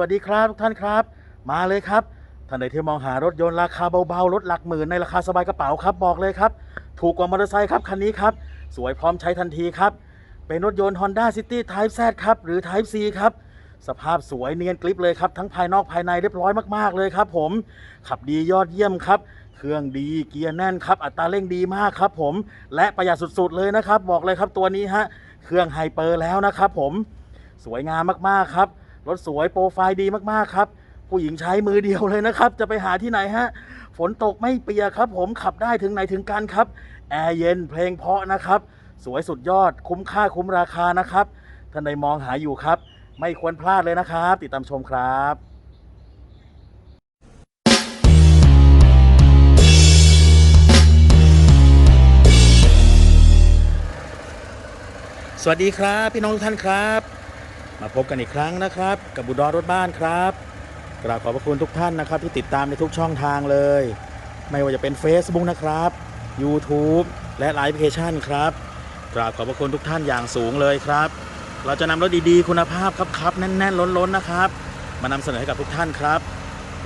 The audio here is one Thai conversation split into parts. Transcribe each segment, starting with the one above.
วัสดีครับทุกท่านครับ มาเลยครับท่านใดที่มองหารถยนต์ราคาเบาๆรถหลักหมื่นในราคาสบายกระเป๋าครับบอกเลยครับ ถูกกว่ามอเตอร์ไซค์ครับคันนี้ครับ สวยพร้อมใช้ทันทีครับ เป็นรถยนต์ Honda City Type Z ครับ หรือ Type C ครับ สภาพสวยเนียนกริบเลยครับ ทั้งภายนอกภายในเรียบร้อยมากๆเลยครับ ผมขับดียอดเยี่ยมครับเครื่องดีเกียร์แน่นครับ อัตราเร่งดีมากครับ ผมและประหยัดสุดๆเลยนะครับ บอกเลยครับตัวนี้ฮะเครื่องไฮเปอร์แล้วนะครับ ผมสวยงามมากๆครับ รถสวยโปรไฟล์ดีมากๆครับ ผู้หญิงใช้มือเดียวเลยนะครับ จะไปหาที่ไหนฮะ ฝนตกไม่เปียกครับผมขับได้ถึงไหนถึงกันครับ แอร์เย็นเพลงเพาะนะครับ สวยสุดยอดคุ้มค่าคุ้มราคานะครับท่านใดมองหาอยู่ครับ ไม่ควรพลาดเลยนะครับ ติดตามชมครับสวัสดีครับ พี่น้องทุกท่านครับ มาพบกันอีกครั้งนะครับ กับบุดรรถบ้านครับกราบขอบพระคุณทุกท่านนะครับ ที่ติดตามในทุกช่องทางเลย ไม่ว่าจะเป็น Facebook นะครับ YouTube และไลฟ์แอปพลิเคชันครับกราบขอบพระคุณทุกท่านอย่างสูงเลยครับ เราจะนำรถดีๆ คุณภาพครับครับแน่นๆ ล้นๆนะครับ มานำเสนอให้กับทุกท่านครับ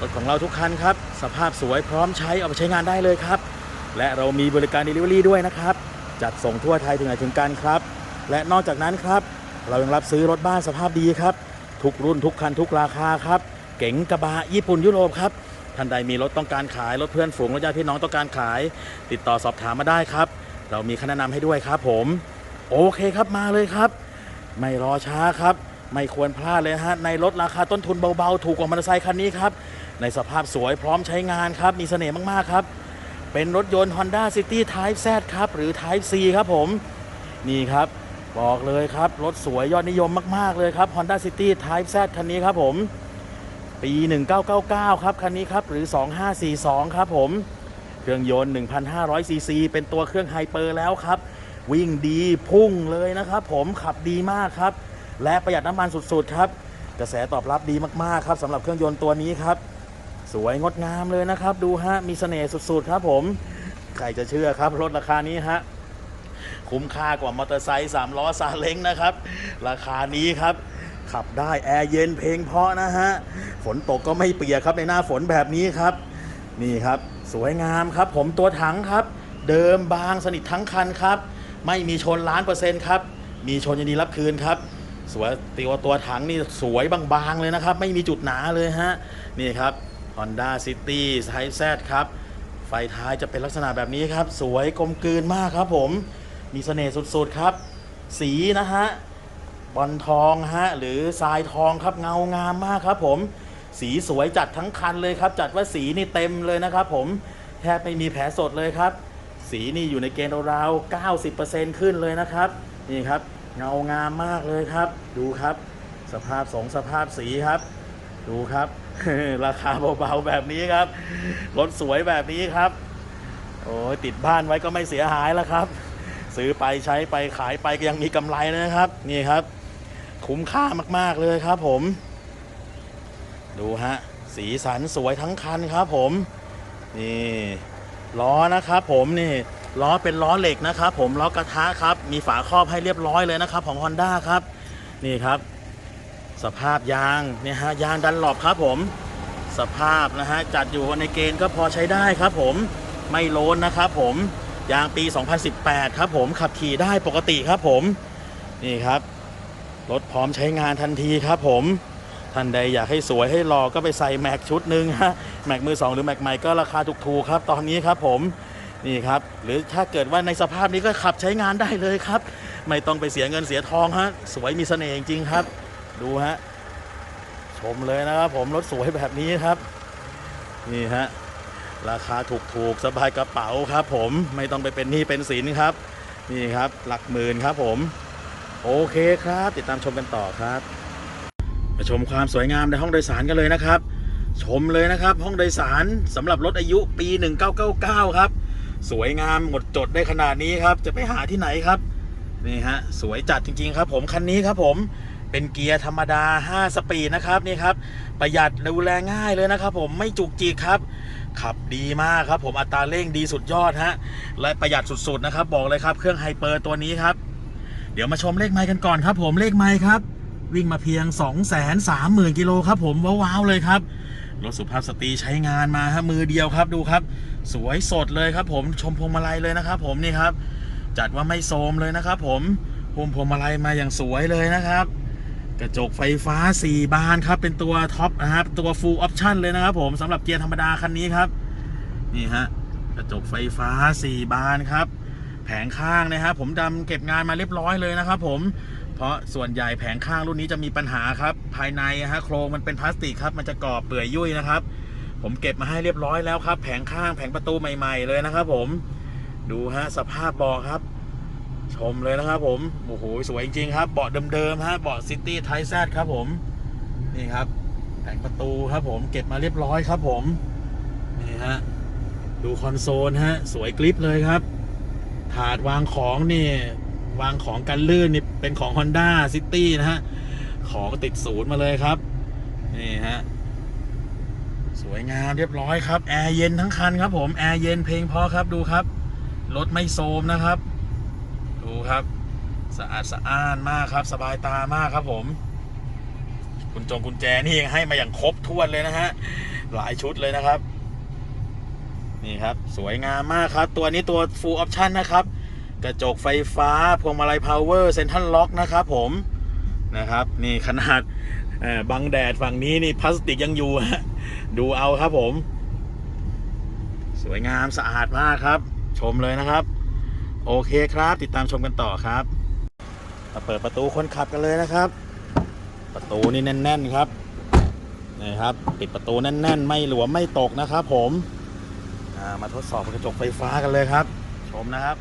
รถของเราทุกคันครับ สภาพสวยพร้อมใช้เอาไปใช้งานได้เลยครับ และเรามีบริการ Delivery ด้วยนะครับ จัดส่งทั่วไทยถึงไหนถึงกันครับ และนอกจากนั้นครับ เรายังรับซื้อรถบ้านสภาพดีครับ ทุกรุ่นทุกคันทุกราคาครับ เก๋งกระบะญี่ปุ่นยุโรปครับ ท่านใดมีรถต้องการขาย รถเพื่อนฝูงรถญาติพี่น้องต้องการขาย ติดต่อสอบถามมาได้ครับ เรามีคำแนะนำให้ด้วยครับผม โอเคครับมาเลยครับ ไม่รอช้าครับ ไม่ควรพลาดเลยฮะในรถราคาต้นทุนเบาๆ ถูกกว่ามอเตอร์ไซค์คันนี้ครับในสภาพสวยพร้อมใช้งานครับมีเสน่ห์มากๆครับเป็นรถยนต์ Honda City Type Z ครับ หรือ Type C ครับผม นี่ครับ บอกเลยครับ รถสวยยอดนิยมมาก ๆ เลยครับ Honda City Type Z คันนี้ครับผม ปี 1999 ครับ คันนี้ครับ หรือ 2542 ครับผม เครื่องยนต์1,500ซีซีเป็นตัวเครื่องไฮเปอร์แล้วครับ วิ่งดีพุ่งเลยนะครับผมขับดีมากครับ และประหยัดน้ำมันสุด ๆ ครับ กระแสตอบรับดีมาก ๆ ครับสำหรับเครื่องยนต์ตัวนี้ครับ สวยงดงามเลยนะครับ ดูฮะมีเสน่ห์สุด ๆ ครับผม ใครจะเชื่อครับรถราคานี้ฮะ คุ้มค่ากว่ามอเตอร์ไซค์สามล้อซาเล้งนะครับ ราคานี้ครับขับได้แอร์เย็นเพลงเพราะนะฮะฝนตกก็ไม่เปียกครับในหน้าฝนแบบนี้ครับ นี่ครับสวยงามครับ ผมตัวถังครับ เดิมบางสนิททั้งคันครับ ไม่มีชนล้านเปอร์เซ็นต์ครับ มีชนยินดีรับคืนครับสวยตัวตัวถังนี่สวยบางๆเลยนะครับ ไม่มีจุดหนาเลยฮะนี่ครับ Honda City Type Z ครับ ไฟท้ายจะเป็นลักษณะแบบนี้ครับ สวยกลมกลืนมากครับผม มีเสน่ห์สุดๆครับ สีนะฮะบอลทองฮะหรือทรายทองครับเงางามมากครับผมสีสวยจัดทั้งคันเลยครับ จัดว่าสีนี่เต็มเลยนะครับผมแทบไม่มีแผลสดเลยครับ สีนี่อยู่ในเกณฑ์ราวๆ90%ขึ้นเลยนะครับ นี่ครับ เงางามมากเลยครับ ดูครับ สภาพสงสภาพสีครับ ดูครับ ราคาเบาๆแบบนี้ครับรถสวยแบบนี้ครับ โอ้ติดบ้านไว้ก็ไม่เสียหายแล้วครับ ซื้อไปใช้ไปขายไปก็ยังมีกำไรนะครับ นี่ครับ คุ้มค่ามาก ๆ เลยครับผม ดูฮะ สีสันสวยทั้งคันครับผม นี่ล้อนะครับผมนี่ล้อเป็นล้อเหล็กนะครับผมล้อกระทะครับ มีฝาครอบให้เรียบร้อยเลยนะครับของ Honda ครับ นี่ครับ สภาพยางเนี่ยฮะยางดันหลบครับผม สภาพนะฮะจัดอยู่ในเกณฑ์ก็พอใช้ได้ครับผมไม่โลนนะครับผม ยางปี 2018 ครับผมขับขี่ได้ปกติครับผมนี่ครับ รถพร้อมใช้งานทันทีครับผมท่านใดอยากให้สวยให้หล่อก็ไปใส่แม็กชุดหนึ่งฮะแม็กมือสองหรือแม็กใหม่ก็ราคาถูกๆครับ ตอนนี้ครับผมนี่ครับ หรือถ้าเกิดว่าในสภาพนี้ก็ขับใช้งานได้เลยครับ ไม่ต้องไปเสียเงินเสียทองฮะสวยมีเสน่ห์จริงครับ ดูฮะชมเลยนะครับผมรถสวยแบบนี้ครับ นี่ฮะ ราคาถูกๆ สบายกระเป๋าครับผมไม่ต้องไปเป็นหนี้เป็นสินครับ นี่ครับหลักหมื่นครับผม โอเคครับ ติดตามชมกันต่อครับมาชมความสวยงามในห้องโดยสารกันเลยนะครับ ชมเลยนะครับ ห้องโดยสารสำหรับรถอายุปี 1999 ครับ สวยงามหมดจดได้ขนาดนี้ครับ จะไปหาที่ไหนครับนี่ฮะสวยจัดจริงๆครับ ผมคันนี้ครับผมเป็นเกียร์ธรรมดา 5 สปีดนะครับนี่ครับประหยัดดูแลง่ายเลยนะครับ ผมไม่จุกจิกครับ ขับดีมากครับ ผมอัตราเร่งดีสุดยอดฮะและประหยัดสุดๆนะครับ บอกเลยครับเครื่องไฮเปอร์ตัวนี้ครับ เดี๋ยวมาชมเลขไมค์กันก่อนครับ ผมเลขไมค์ครับ วิ่งมาเพียง 2 3 0 0 0 0กิโลครับ ผมว้าวๆเลยครับรถสุภาพสตรีใช้งานมาฮะมือเดียวครับดูครับ สวยสดเลยครับ ผมชมพวงมาลัยเลยนะครับ ผมนี่ครับ จัดว่าไม่โทรมเลยนะครับ ผมพวงพวงมาลัยมาอย่างสวยเลยนะครับ กระจกไฟฟ้า 4 บานครับ เป็นตัวท็อปนะครับ ตัว full option เลยนะครับผมสำหรับเกียร์ธรรมดาคันนี้ครับ นี่ฮะกระจกไฟฟ้า 4 บานครับ แผงข้างนะฮะผมดำเก็บงานมาเรียบร้อยเลยนะครับผมเพราะส่วนใหญ่แผงข้างรุ่นนี้จะมีปัญหาครับ ภายในฮะโครงมันเป็นพลาสติกครับ มันจะกรอบเปื่อยยุ่ยนะครับ ผมเก็บมาให้เรียบร้อยแล้วครับ แผงข้างแผงประตูใหม่ ๆ เลยนะครับ ผมดูฮะสภาพบาะครับ ชมเลยนะครับผม โอ้โห สวยจริงๆครับ เบาะเดิมๆฮะ เบาะซิตี้ไทแซดครับผม นี่ครับแผงประตูครับผม เก็บมาเรียบร้อยครับผม นี่ฮะ ดูคอนโซลฮะ สวยกริปเลยครับ ถาดวางของนี่ วางของกันลื่นนี่เป็นของ Honda City นะฮะ ของติดศูนย์มาเลยครับ นี่ฮะ สวยงามเรียบร้อยครับ แอร์เย็นทั้งคันครับผม แอร์เย็นเพลงพอครับ ดูครับ รถไม่โซมนะครับ ดูครับ สะอาดสะอ้านมากครับ สบายตามากครับผมคุณจงกุญแจนี่ยังให้มาอย่างครบถ้วนเลยนะฮะ หลายชุดเลยนะครับ นี่ครับ สวยงามมากครับ ตัวนี้ตัว full option นะครับ กระจกไฟฟ้า พวงมาลัย power central lock นะครับผมนะครับ นี่ขนาดบังแดดฝั่งนี้นี่พลาสติกยังอยู่ ดูเอาครับผม สวยงามสะอาดมากครับ ชมเลยนะครับ โอเคครับ ติดตามชมกันต่อครับมาเปิดประตูคนขับกันเลยนะครับ ประตูนี่แน่น ๆครับนี่ครับ ปิดประตูแน่น ๆ ไม่หลวมไม่ตกนะครับผมมาทดสอบกระจกไฟฟ้ากันเลยครับ ชมนะครับ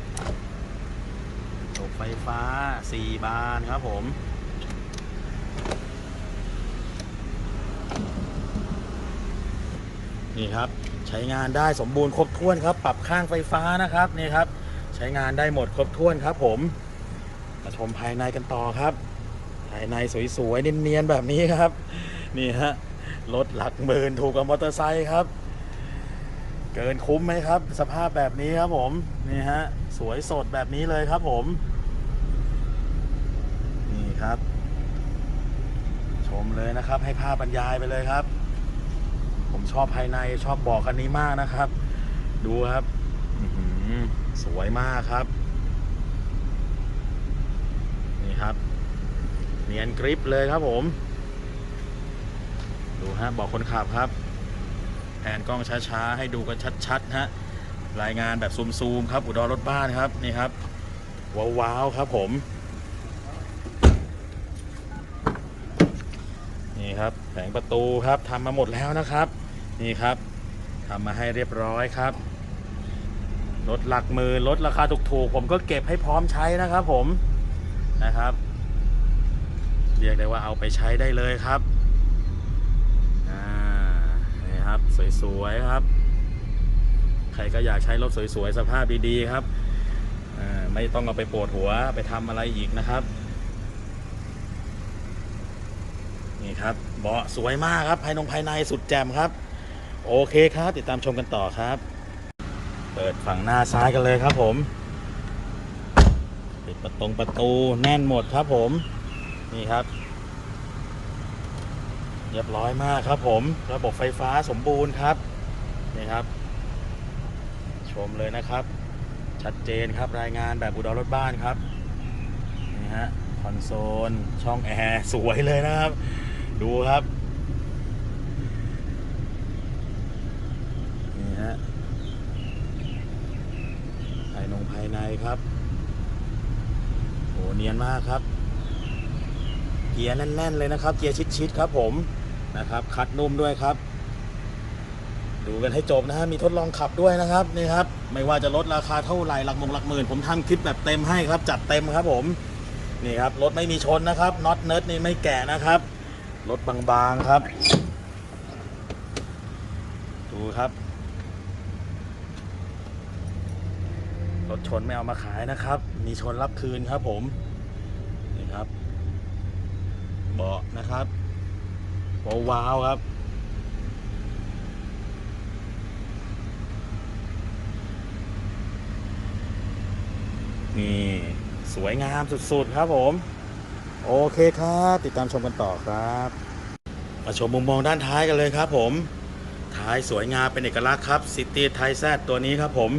กระจกไฟฟ้า 4 บานครับผมนี่ครับใช้งานได้สมบูรณ์ครบถ้วนครับ ปรับข้างไฟฟ้านะครับนี่ครับ ช้งานได้หมดครบถ้วนครับผมมาชมภายในกันต่อครับ ภายในสวยๆเนียนๆแบบนี้ครับ นี่ฮะรถหลักหมื่นถูกกับมอเตอร์ไซค์ครับ เกินคุ้มไหมครับ สภาพแบบนี้ครับผมนี่ฮะสวยสดแบบนี้เลยครับผม นี่ครับ ชมเลยนะครับ ให้ภาพบรรยายไปเลยครับ ผมชอบภายในชอบบอกคันนี้มากนะครับ ดูครับ สวยมากครับ นี่ครับ เนียนกริปเลยครับผม ดูฮะบอกคนขับครับแผนกล้องช้าๆ ให้ดูกันชัดๆฮะรายงานแบบซูมๆครับ อุดรรถบ้านครับนี่ครับ ว้าวๆครับผม นี่ครับแผงประตูครับทำมาหมดแล้วนะครับ นี่ครับทำมาให้เรียบร้อยครับ รถหลักหมือรถราคาถูกๆ ผมก็เก็บให้พร้อมใช้นะครับผมนะครับ เรียกได้ว่าเอาไปใช้ได้เลยครับอ่านี่ครับสวยๆครับ ใครก็อยากใช้รถสวยๆ สภาพดีๆครับอ่าไม่ต้องเอาไปปวดหัวไปทำอะไรอีกนะครับนี่ครับเบาะสวยมากครับภายนงภายในสุดแจ่มครับ โอเคครับ ติดตามชมกันต่อครับ ปิดฝั่งหน้าซ้ายกันเลยครับผมปิดประตงประตูแน่นหมดครับผม นี่ครับ เรียบร้อยมากครับผม ระบบไฟฟ้าสมบูรณ์ครับ นี่ครับ ชมเลยนะครับ ชัดเจนครับรายงานแบบอุดรรถบ้านครับ นี่ฮะคอนโซลช่องแอร์สวยเลยนะครับ ดูครับ นี่ฮะภายนายในครับโหเนียนมากครับ เกียร์แน่น ๆ เลยนะครับ เกียร์ชิดๆครับผมนะครับคัดนุ่มด้วยครับ ดูกันให้จบนะฮะมีทดลองขับด้วยนะครับนี่ครับ ไม่ว่าจะลดราคาเท่าไหร่หลักหมงหลักหมื่น ผมทำคลิปแบบเต็มให้ครับ จัดเต็มครับผมนี่ครับรถไม่มีชนนะครับน็อตเนิร์ดนี่ไม่แก่นะครับรถบางๆครับ ดูครับรถ ชนไม่เอามาขายนะครับ มีชนรับคืนครับผมนี่ครับ เบาะนะครับว้าวครับนี่ สวยงามสุด ๆ ครับผม โอเคครับ ติดตามชมกันต่อครับ มาชมมุมมองด้านท้ายกันเลยครับผม ท้ายสวยงามเป็นเอกลักษณ์ครับซิตี้ไทแซดตัวนี้ครับผม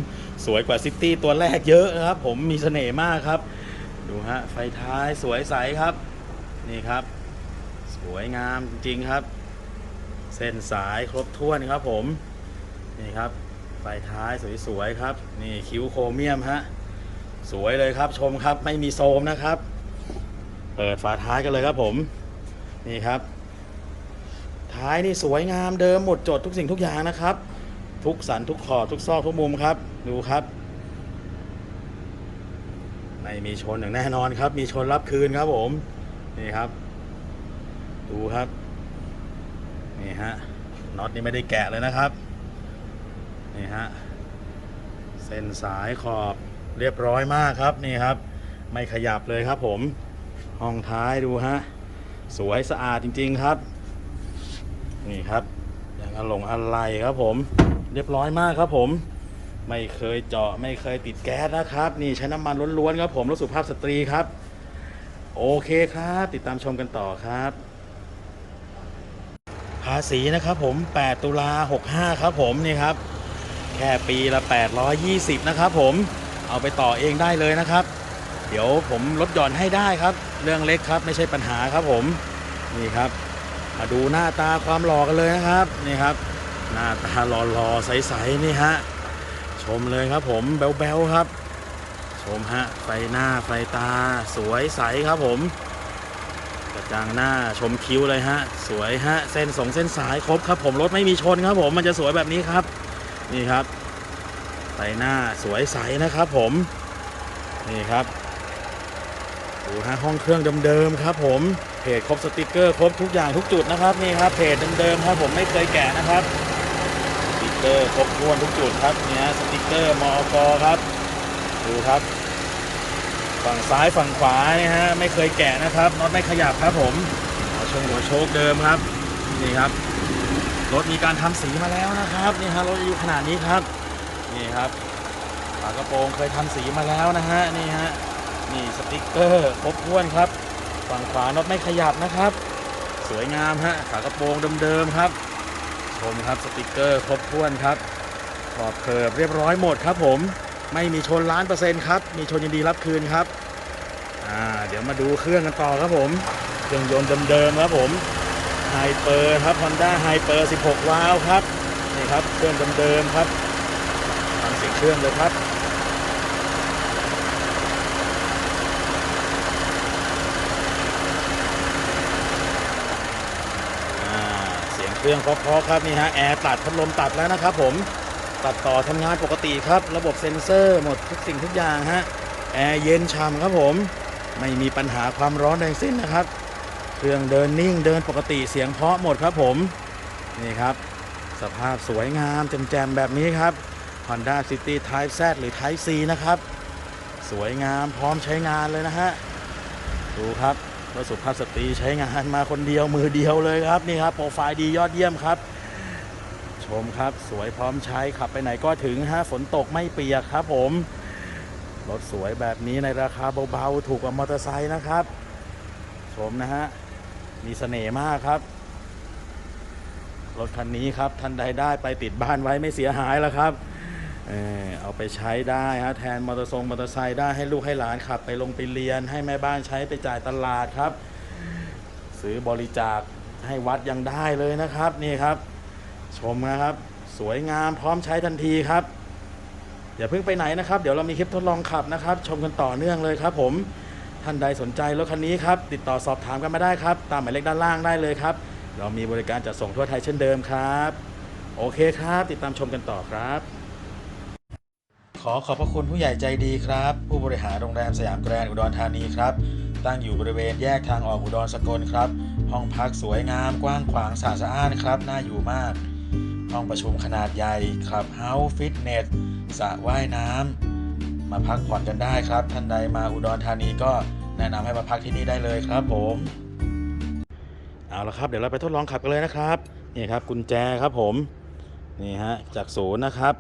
สวยกว่าซิตี้ตัวแรกเยอะนะครับ ผมมีเสน่ห์มากครับ ดูฮะ ไฟท้ายสวยใสครับ นี่ครับ สวยงามจริง ๆ ครับ เส้นสายครบถ้วนครับผม นี่ครับ ไฟท้ายสวยๆครับ นี่คิ้วโครเมียมฮะ สวยเลยครับชมครับไม่มีโซมนะครับ เปิดฝาท้ายกันเลยครับผม นี่ครับ ท้ายนี่สวยงามเดิมหมดจดทุกสิ่งทุกอย่างนะครับ ทุกสันทุกขอบทุกซอกทุกมุมครับ ดูครับ ไม่มีชนอย่างแน่นอนครับ มีชนรับคืนครับผม นี่ครับ ดูครับ นี่ฮะน็อตนี่ไม่ได้แกะเลยนะครับ นี่ฮะ เส้นสายขอบเรียบร้อยมากครับนี่ครับ ไม่ขยับเลยครับผม ห้องท้ายดูฮะ สวยสะอาดจริง ๆครับ นี่ครับอย่างอลงอะไรครับผม เรียบร้อยมากครับผม ไม่เคยเจาะไม่เคยติดแก๊สนะครับ นี่ใช้น้ำมันล้วนๆครับผมรถสุภาพสตรีครับ โอเคครับ ติดตามชมกันต่อครับ ภาษีนะครับผม 8 ตุลา65 ครับผมนี่ครับ แค่ปีละ 820 นะครับผมเอาไปต่อเองได้เลยนะครับ เดี๋ยวผมลดหย่อนให้ได้ครับ เรื่องเล็กครับไม่ใช่ปัญหาครับผมนี่ครับ มาดูหน้าตาความหล่อกันเลยนะครับนี่ครับ หน้าตาหล่อๆใสๆนี่ฮะชมเลยครับผมแบ๊วๆครับ ชมฮะไฟหน้าไฟตาสวยใสครับผมกระจังหน้าชมคิ้วเลยฮะ สวยฮะเส้นสองเส้นสายครบครับ ผมรถไม่มีชนครับผมมันจะสวยแบบนี้ครับ นี่ครับไฟหน้าสวยใสนะครับ ผมนี่ครับดูฮะห้องเครื่องเดิมๆครับผมเพจครบสติกเกอร์ครบทุกอย่างทุกจุดนะครับนี่ครับเพจเดิมๆครับผมไม่เคยแกะนะครับ สติกเกอร์ครบถ้วนทุกจุดครับเนี่ยสติกเกอร์มอกครับ ดูครับ ฝั่งซ้ายฝั่งขวาเนี่ยฮะไม่เคยแกะนะครับน็อตไม่ขยับครับผมหัวชงหัวโชคเดิมครับนี่ครับรถมีการทำสีมาแล้วนะครับนี่ฮะรถอายุขนาดนี้ครับนี่ครับฝากระโปรงเคยทำสีมาแล้วนะฮะนี่ฮะนี่สติกเกอร์ครบถ้วนครับ ฝั่งขวาน็อตไม่ขยับนะครับ สวยงามฮะฝากระโปรงเดิมๆครับ มครับสติกเกอร์ครบถ้วนครับขอบเคิร์บเรียบร้อยหมดครับผมไม่มีชนล้านเปอร์เซ็นต์ครับ มีชนยินดีรับคืนครับอ่าเดี๋ยวมาดูเครื่องกันต่อครับผม เครื่องยนต์เดิมๆครับผมไฮเปอร์ครับ Honda ไฮเปอร์16วาล์วครับ นี่ครับ เครื่องเดิมๆครับฟังเสียงเครื่องเลยครับ อ่า เรื่องเพราะๆครับนี่ฮะแอร์ตัดพัดลมตัดแล้วนะครับผมตัดต่อทำงานปกติครับ ระบบเซ็นเซอร์หมดทุกสิ่งทุกอย่างฮะแอร์เย็นฉ่ำครับผมไม่มีปัญหาความร้อนใดสิ้นนะครับ เครื่องเดินนิ่งเดินปกติเสียงเพาะหมดครับผมนี่ครับ สภาพสวยงามแจ่มๆแบบนี้ครับ Honda City Type Z หรือ Type C นะครับ สวยงามพร้อมใช้งานเลยนะฮะ ดูครับ รถสุภาพสตรีใช้งานมาคนเดียวมือเดียวเลยครับนี่ครับโปรไฟล์ดียอดเยี่ยมครับ ชมครับสวยพร้อมใช้ขับไปไหนก็ถึงฮะฝนตกไม่เปียกครับผม รถสวยแบบนี้ในราคาเบาๆ ถูกกว่ามอเตอร์ไซค์นะครับ ชมนะฮะ มีเสน่ห์มากครับ รถคันนี้ครับท่านใดได้ไปติดบ้านไว้ไม่เสียหายแล้วครับ เออเอาไปใช้ได้ฮะแทนมอเตอร์ทรงมอเตอร์ไซค์ได้ให้ลูกให้หลานขับ ไปลงไปเรียน ให้แม่บ้านใช้ไปจ่ายตลาดครับ ซื้อบริจาคให้วัดยังได้เลยนะครับนี่ครับ ชมนะครับ สวยงามพร้อมใช้ทันทีครับ อย่าเพิ่งไปไหนนะครับ เดี๋ยวเรามีคลิปทดลองขับนะครับ ชมกันต่อเนื่องเลยครับ ผมท่านใดสนใจรถคันนี้ครับติดต่อสอบถามกันมาได้ครับ ตามหมายเลขด้านล่างได้เลยครับ เรามีบริการจัดส่งทั่วไทยเช่นเดิมครับ โอเคครับ ติดตามชมกันต่อครับ ขอขอบพระคุณผู้ใหญ่ใจดีครับ ผู้บริหารโรงแรมสยามแกรนด์อุดรธานีครับ ตั้งอยู่บริเวณแยกทางออกอุดรสกลครับ ห้องพักสวยงามกว้างขวางสะอาดสะอ้านครับ น่าอยู่มาก ห้องประชุมขนาดใหญ่ครับเฮาส์ฟิตเนสสระว่ายน้ำมาพักผ่อนกันได้ครับ ท่านใดมาอุดรธานีก็แนะนำให้มาพักที่นี่ได้เลยครับผมเอาละครับเดี๋ยวเราไปทดลองขับกันเลยนะครับนี่ครับกุญแจครับผมนี่ฮะจากศูนย์นะครับ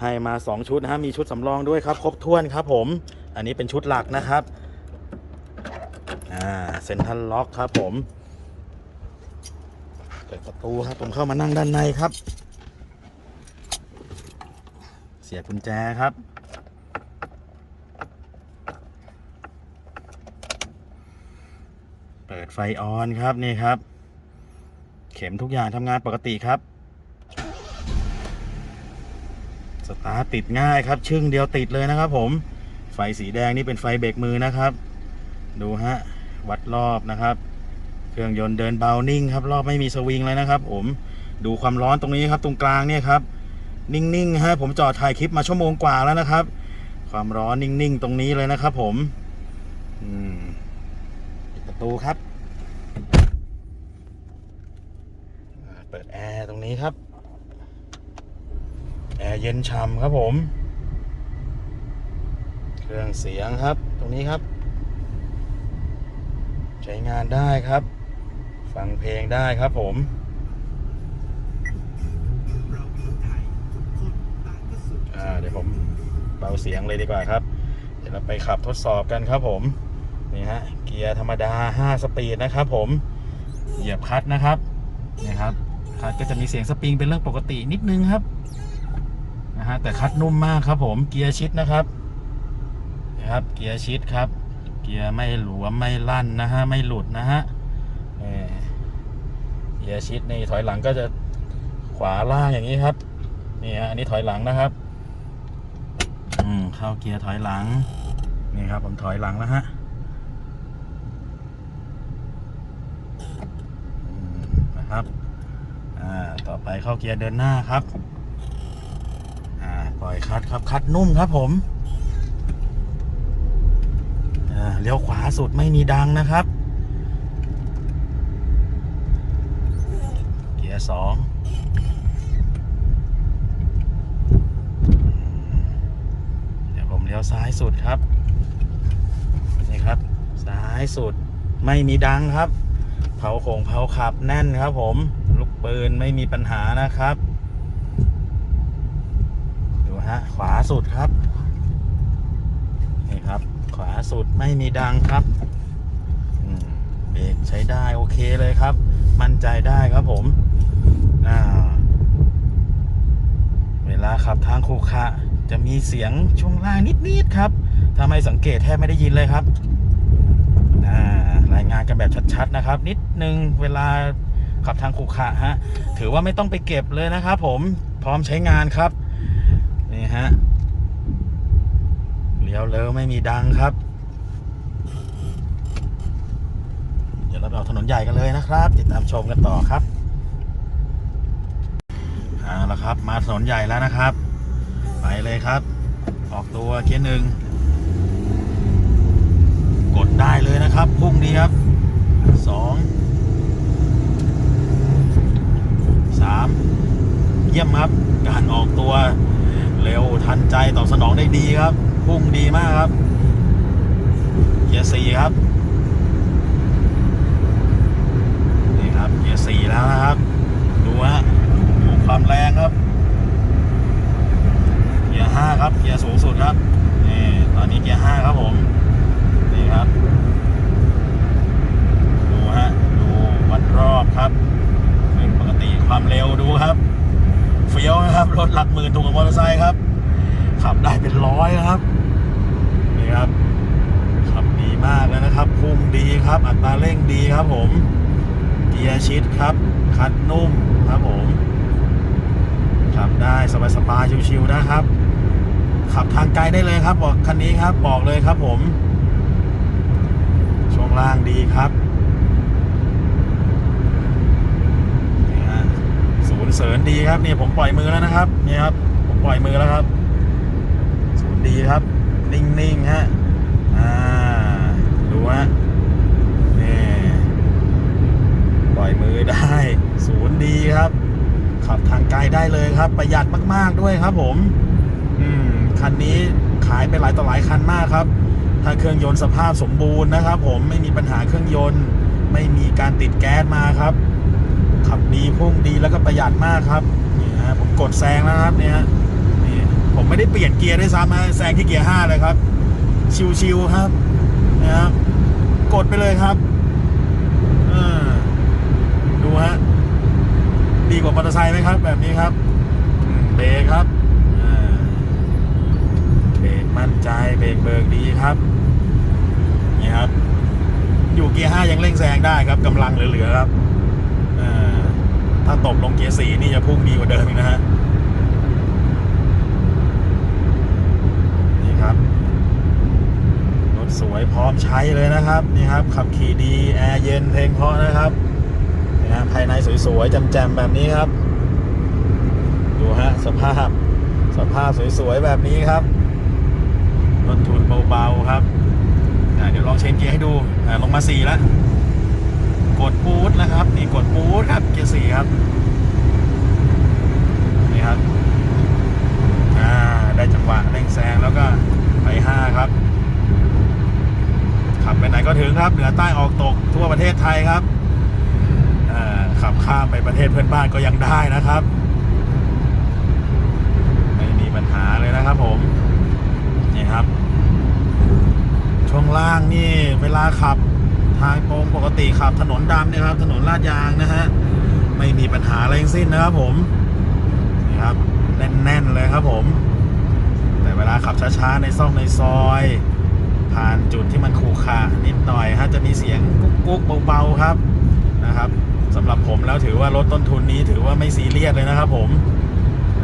ให้มา 2 ชุดนะฮะมีชุดสำรองด้วยครับครบถ้วนครับผมอันนี้เป็นชุดหลักนะครับอ่าเซ็นทรัลล็อกครับผมเปิดประตูครับผมเข้ามานั่งด้านในครับ เสียบกุญแจครับเปิดไฟออนครับนี่ครับ เข็มทุกอย่างทำงานปกติครับ ส ตาติดง่ายครับ ชึ่งเดียวติดเลยนะครับ ผม ไฟสีแดงนี่เป็นไฟเบรกมือนะครับ ดูฮะ วัดรอบนะครับ เครื่องยนต์เดินเบานิ่งครับ รอบไม่มีสวิงเลยนะครับ ผม ดูความร้อนตรงนี้ครับ ตรงกลางเนี่ยครับ นิ่งๆฮะ ผมจอดถ่ายคลิปมาชั่วโมงกว่าแล้วนะครับ ความร้อนนิ่งๆตรงนี้เลยนะครับ ผม อืมประตูครับ เปิดแอร์ตรงนี้ครับ เย็นฉ่ำครับผม เครื่องเสียงครับ ตรงนี้ครับ ใช้งานได้ครับ ฟังเพลงได้ครับผมอ่าเดี๋ยวผมเบาเสียงเลยดีกว่าครับ เดี๋ยวเราไปขับทดสอบกันครับผม นี่ฮะ เกียร์ธรรมดา 5 สปีดนะครับผม เหยียบคลัตช์นะครับ นี่ครับคลัตช์ก็จะมีเสียงสปริงเป็นเรื่องปกตินิดนึงครับ นะฮะแต่คลัตช์นุ่มมากครับผมเกียร์ชิดนะครับนะครับ เกียร์ชิดครับ เกียร์ไม่หลวมไม่ลั่นนะฮะไม่หลุดนะฮะเกียร์ชิดนี่ถอยหลังก็จะขวาล่างอย่างนี้ครับนี่ฮะอันนี้ถอยหลังนะครับ อืมเข้าเกียร์ถอยหลังนี่ครับ ผมถอยหลังแล้วฮะนะครับ อ่า ต่อไปเข้าเกียร์เดินหน้าครับ ปล่อยคัดครับคัดนุ่มครับผมเลี้ยวขวาสุดไม่มีดังนะครับ เกียร์สองเดี๋ยวผมเลี้ยวซ้ายสุดครับ นี่ครับ ซ้ายสุดไม่มีดังครับ เผาโขงเผาขับแน่นครับผม ลูกปืนไม่มีปัญหานะครับ ดูฮะ ขวา สุดครับ นี่ครับ ขวาสุดไม่มีดังครับเบรกใช้ได้โอเคเลยครับ มั่นใจได้ครับผมเวลาขับทางคูขระจะมีเสียงช่วงล่างนิดๆครับถ้าไม่สังเกตแทบไม่ได้ยินเลยครับรายงานกันแบบชัดๆนะครับ นิดนึงเวลาขับทางคูขระฮะ ถือว่าไม่ต้องไปเก็บเลยนะครับผมพร้อมใช้งานครับ นี่ฮะ เลี้ยวเร็วไม่มีดังครับ เดี๋ยวเราไปออกถนนใหญ่กันเลยนะครับ ติดตามชมกันต่อครับเอาละครับ มาถนนใหญ่แล้วนะครับ ไปเลยครับ ออกตัวเกียร์หนึ่งกดได้เลยนะครับพุ่งดีครับสองสามเยี่ยมครับ การออกตัวเร็วทันใจตอบสนองได้ดีครับ พุ่งดีมากครับ เกียร์สี่ครับ นี่ครับ เกียร์สี่แล้วนะครับ ดูฮะดูความแรงครับ เกียร์ห้าครับ เกียร์สูงสุดครับ นี่ตอนนี้เกียร์ห้าครับผม นี่ครับ ดูฮะ ดูวัดรอบครับเป็นปกติความเร็วดูครับเฟี้ยวนะครับ รถหลักหมื่นถูกกับมอเตอร์ไซค์ครับขับได้เป็นร้อยนะครับ นี่ครับขับดีมากเลยนะครับพุ่งดีครับ อัตราเร่งดีครับผมเกียร์ชิดครับ คัดนุ่มครับผมขับได้สบายๆชิวๆนะครับ ขับทางไกลได้เลยครับ บอกคันนี้ครับบอกเลยครับผมช่วงล่างดีครับนี่ฮะศูนย์เสริญดีครับนี่ผมปล่อยมือแล้วนะครับนี่ครับผมปล่อยมือแล้วครับศูนย์ดีครับ นิ่งๆฮะอ่าดูฮะนี่ปล่อยมือได้ศูนย์ดีครับ ขับทางไกลได้เลยครับ ประหยัดมากๆด้วยครับ ผมอืมคันนี้ขายไปหลายต่อหลายคันมากครับ ถ้าเครื่องยนต์สภาพสมบูรณ์นะครับ ผมไม่มีปัญหาเครื่องยนต์ ไม่มีการติดแก๊สมาครับ ขับดีพุ่งดีแล้วก็ประหยัดมากครับนี่ฮะผมกดแซงแล้วครับเนี่ยฮะ ผมไม่ได้เปลี่ยนเกียร์ด้วยซ้ำนะแซงที่เกียร์ห้าเลยครับ ชิวๆครับนะครับกดไปเลยครับดูฮะดีกว่ามอเตอร์ไซค์ไหมครับ แบบนี้ครับเบรกครับเบรกมั่นใจเบรกเบิกดีครับนี่ครับ อยู่เกียร์ห้ายังเร่งแซงได้ครับกำลังเหลือๆครับอ่อถ้าตกลงเกียร์สี่นี่จะพุ่งดีกว่าเดิมอีกนะฮะ นี่ครับ รถสวยพร้อมใช้เลยนะครับนี่ครับ ขับขี่ดีแอร์เย็นเพลงเพราะนะครับนี่ฮะภายในสวยๆแจ่มๆแบบนี้ครับ ดูฮะสภาพสภาพสวยๆแบบนี้ครับต้นทุนเบาๆครับเดี๋ยวลองเชนเกียร์ให้ดูอ่าลงมาสี่แล้วกดปูดนะครับ นี่กดปูดครับเกียร์สี่ครับนี่ครับอ่าได้จังหวะเร่งแซงแล้วก็ ไปห้าครับ ขับไปไหนก็ถึงครับ เหนือใต้ออกตกทั่วประเทศไทยครับขับข้ามไปประเทศเพื่อนบ้านก็ยังได้นะครับ ไม่มีปัญหาเลยนะครับผมนี่ครับ ช่วงล่างนี่เวลาขับทางตรงปกติขับถนนดำเนะครับ ถนนลาดยางนะฮะไม่มีปัญหาอะไรทั้งสิ้นนะครับผมนี่ครับแน่นๆเลยครับผม ลาขับช้าๆในซอกในซอย ผ่านจุดที่มันขรุขระนิดหน่อยฮะจะมีเสียงกุ๊กๆเบาๆครับนะครับสำหรับผมแล้วถือว่าลดต้นทุนนี้ถือว่าไม่ซีเรียสเลยนะครับผม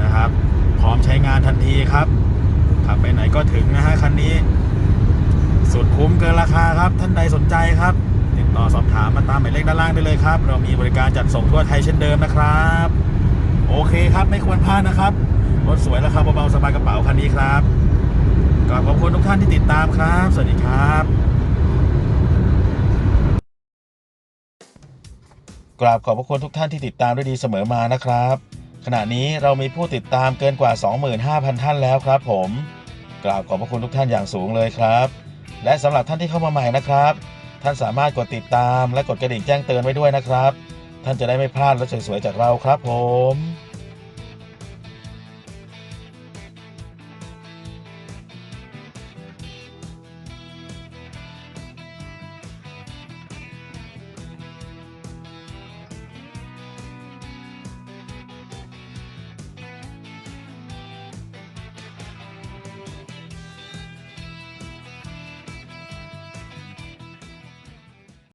นะครับ พร้อมใช้งานทันทีครับขับไปไหนก็ถึงนะฮะคันนี้ สุดคุ้มเกินราคาครับ ท่านใดสนใจครับติดต่อสอบถามมาตามหมายเลขด้านล่างได้เลยครับ เรามีบริการจัดส่งทั่วไทยเช่นเดิมนะครับ โอเคครับไม่ควรพลาดนะครับ รถสวยราคาเบาๆสบายกระเป๋าคันนี้ครับกราบขอบคุณทุกท่านที่ติดตามครับ สวัสดีครับ กราบขอบพระคุณทุกท่านที่ติดตามด้วยดีเสมอมานะครับ ขณะนี้เรามีผู้ติดตามเกินกว่า 25,000 ท่านแล้วครับ ผม กราบขอบพระคุณทุกท่านอย่างสูงเลยครับ และสำหรับท่านที่เข้ามาใหม่นะครับ ท่านสามารถกดติดตามและกดกระดิ่งแจ้งเตือนไว้ด้วยนะครับ ท่านจะได้ไม่พลาดรถสวยๆจากเราครับผม